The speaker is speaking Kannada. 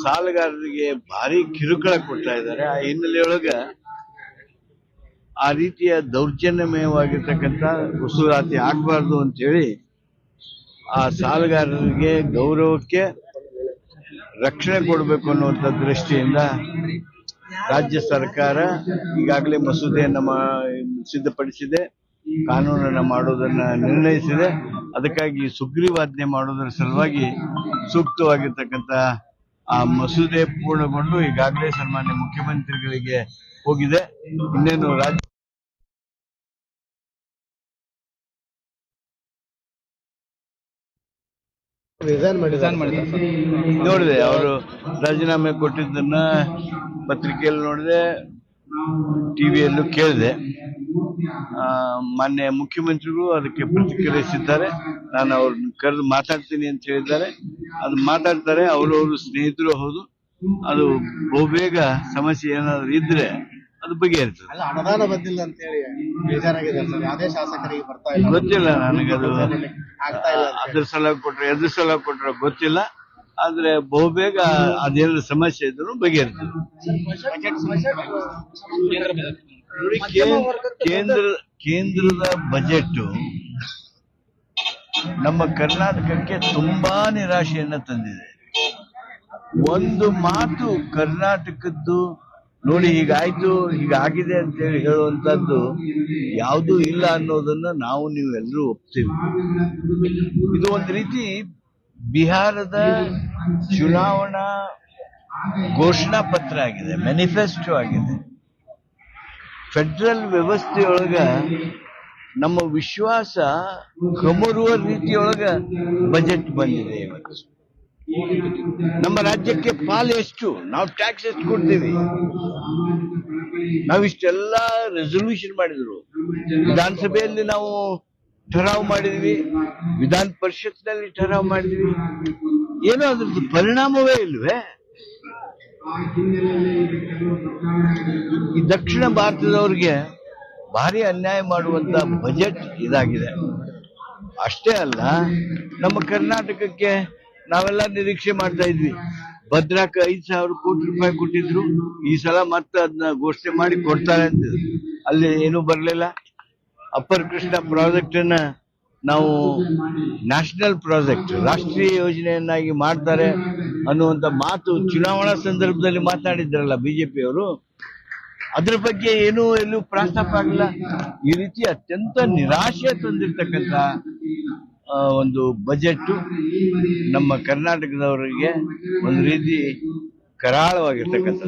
ಸಾಲಗಾರರಿಗೆ ಭಾರಿ ಕಿರುಕುಳ ಕೊಡ್ತಾ ಇದ್ದಾರೆ. ಆ ಹಿನ್ನೆಲೆಯೊಳಗ ಆ ರೀತಿಯ ದೌರ್ಜನ್ಯಮಯವಾಗಿರ್ತಕ್ಕಂಥ ವಸೂಲಾತಿ ಆಗಬಾರ್ದು ಅಂತೇಳಿ ಆ ಸಾಲಗಾರರಿಗೆ ಗೌರವಕ್ಕೆ ರಕ್ಷಣೆ ಕೊಡಬೇಕು ಅನ್ನುವಂಥ ದೃಷ್ಟಿಯಿಂದ ರಾಜ್ಯ ಸರ್ಕಾರ ಈಗಾಗಲೇ ಮಸೂದೆಯನ್ನ ಸಿದ್ಧಪಡಿಸಿದೆ, ಕಾನೂನನ್ನ ಮಾಡೋದನ್ನ ನಿರ್ಣಯಿಸಿದೆ. ಅದಕ್ಕಾಗಿ ಸುಗ್ರೀವಾಜ್ಞೆ ಮಾಡೋದರ ಸಲುವಾಗಿ ಸೂಕ್ತವಾಗಿರ್ತಕ್ಕಂಥ ಆ ಮಸೂದೆ ಪೂರ್ಣಗೊಂಡು ಈಗಾಗಲೇ ಸನ್ಮಾನ್ಯ ಮುಖ್ಯಮಂತ್ರಿಗಳಿಗೆ ಹೋಗಿದೆ. ಇನ್ನೇನು ರಾಜ್ಯ ನೋಡಿದೆ ಅವರು ರಾಜೀನಾಮೆ ಕೊಟ್ಟಿದ್ದನ್ನ ಪತ್ರಿಕೆಯಲ್ಲಿ ನೋಡಿದೆ ಟಿವಿಯಲ್ಲೂ ಕೇಳಿದೆ. ಮಾನ್ಯ ಮುಖ್ಯಮಂತ್ರಿಗಳು ಅದಕ್ಕೆ ಪ್ರತಿಕ್ರಿಯಿಸಿದ್ದಾರೆ. ನಾನು ಅವ್ರನ್ನ ಕರೆದು ಮಾತಾಡ್ತೀನಿ ಅಂತ ಹೇಳಿದ್ದಾರೆ. ಅದು ಮಾತಾಡ್ತಾರೆ ಅವರವರು ಸ್ನೇಹಿತರು ಹೌದು. ಅದು ಬಹುಬೇಗ ಸಮಸ್ಯೆ ಏನಾದ್ರು ಇದ್ರೆ ಅದು ಬಗೆಹರಿತದೆ. ಅನುದಾನ ಬಂದಿಲ್ಲ ಅಂತ ಹೇಳಿ ಬೇಜಾರಾಗಿದೆ ಸರ್. ಯಾವುದೇ ಶಾಸಕರಿಗೆ ಬರ್ತಾ ಇಲ್ಲ. ಗೊತ್ತಿಲ್ಲ ನನಗೆ ಅದು. ಅದ್ರ ಸಲ ಕೊಟ್ರೆ ಎದ್ರ ಸಲ ಕೊಟ್ರೆ ಗೊತ್ತಿಲ್ಲ. ಆದ್ರೆ ಬಹುಬೇಗ ಅದೇನಾದ್ರು ಸಮಸ್ಯೆ ಇದ್ರು ಬಗೆಹರಿತದೆ. ನೋಡಿ, ಕೇಂದ್ರ- ಕೇಂದ್ರ ಕೇಂದ್ರದ ಬಜೆಟ್ ನಮ್ಮ ಕರ್ನಾಟಕಕ್ಕೆ ತುಂಬಾ ನಿರಾಶೆಯನ್ನ ತಂದಿದೆ. ಒಂದು ಮಾತು ಕರ್ನಾಟಕದ್ದು ನೋಡಿ ಹೀಗಾಯ್ತು ಹೀಗಾಗಿದೆ ಅಂತೇಳಿ ಹೇಳುವಂತದ್ದು ಯಾವುದೂ ಇಲ್ಲ ಅನ್ನೋದನ್ನ ನಾವು ನೀವು ಎಲ್ಲರೂ ಒಪ್ತೀವಿ. ಇದು ಒಂದು ರೀತಿ ಬಿಹಾರದ ಚುನಾವಣಾ ಘೋಷಣಾ ಪತ್ರ ಆಗಿದೆ ಮ್ಯಾನಿಫೆಸ್ಟೋ ಆಗಿದೆ. ಫೆಡರಲ್ ವ್ಯವಸ್ಥೆಯೊಳಗ ನಮ್ಮ ವಿಶ್ವಾಸ ಕಮರುವ ರೀತಿಯೊಳಗ ಬಜೆಟ್ ಬಂದಿದೆ ಇವತ್ತು. ನಮ್ಮ ರಾಜ್ಯಕ್ಕೆ ಪಾಲು ಎಷ್ಟು? ನಾವು ಟ್ಯಾಕ್ಸ್ ಎಷ್ಟು ಕೊಡ್ತೀವಿ? ನಾವಿಷ್ಟೆಲ್ಲ ರೆಸೊಲ್ಯೂಷನ್ ಮಾಡಿದ್ರು. ವಿಧಾನಸಭೆಯಲ್ಲಿ ನಾವು ಠರಾವ್ ಮಾಡಿದ್ವಿ. ವಿಧಾನ ಪರಿಷತ್ನಲ್ಲಿ ಠರಾವ್ ಮಾಡಿದ್ವಿ. ಏನೋ ಅದ್ರದ್ದು ಪರಿಣಾಮವೇ ಇಲ್ವೇ? ಈ ದಕ್ಷಿಣ ಭಾರತದವ್ರಿಗೆ ಭಾರಿ ಅನ್ಯಾಯ ಮಾಡುವಂತ ಬಜೆಟ್ ಇದಾಗಿದೆ. ಅಷ್ಟೇ ಅಲ್ಲ, ನಮ್ಮ ಕರ್ನಾಟಕಕ್ಕೆ ನಾವೆಲ್ಲ ನಿರೀಕ್ಷೆ ಮಾಡ್ತಾ ಇದ್ವಿ. ಭದ್ರಾಕ್ ಐದ್ ಸಾವಿರ ಕೋಟಿ ರೂಪಾಯಿ ಕೊಟ್ಟಿದ್ರು. ಈ ಸಲ ಮತ್ತೆ ಅದನ್ನ ಘೋಷಣೆ ಮಾಡಿ ಕೊಡ್ತಾರೆ ಅಂತ ಅಲ್ಲಿ ಏನೂ ಬರಲಿಲ್ಲ. ಅಪ್ಪರ್ ಕೃಷ್ಣ ಪ್ರಾಜೆಕ್ಟ್ ಅನ್ನ ನಾವು ನ್ಯಾಷನಲ್ ಪ್ರಾಜೆಕ್ಟ್, ರಾಷ್ಟ್ರೀಯ ಯೋಜನೆಯನ್ನಾಗಿ ಮಾಡ್ತಾರೆ. ಅನ್ನುವಂತ ಮಾತು ಚುನಾವಣಾ ಸಂದರ್ಭದಲ್ಲಿ ಮಾತನಾಡಿದ್ರಲ್ಲ ಬಿಜೆಪಿಯವರು. ಅದ್ರ ಬಗ್ಗೆ ಏನೂ ಎಲ್ಲೂ ಪ್ರಸ್ತಾಪ ಆಗಿಲ್ಲ ಈ ರೀತಿ ಅತ್ಯಂತ ನಿರಾಶೆ ತಂದಿರ್ತಕ್ಕಂಥ ಒಂದು ಬಜೆಟ್ ನಮ್ಮ ಕರ್ನಾಟಕದವರಿಗೆ ಒಂದು ರೀತಿ ಕರಾಳವಾಗಿರ್ತಕ್ಕಂಥ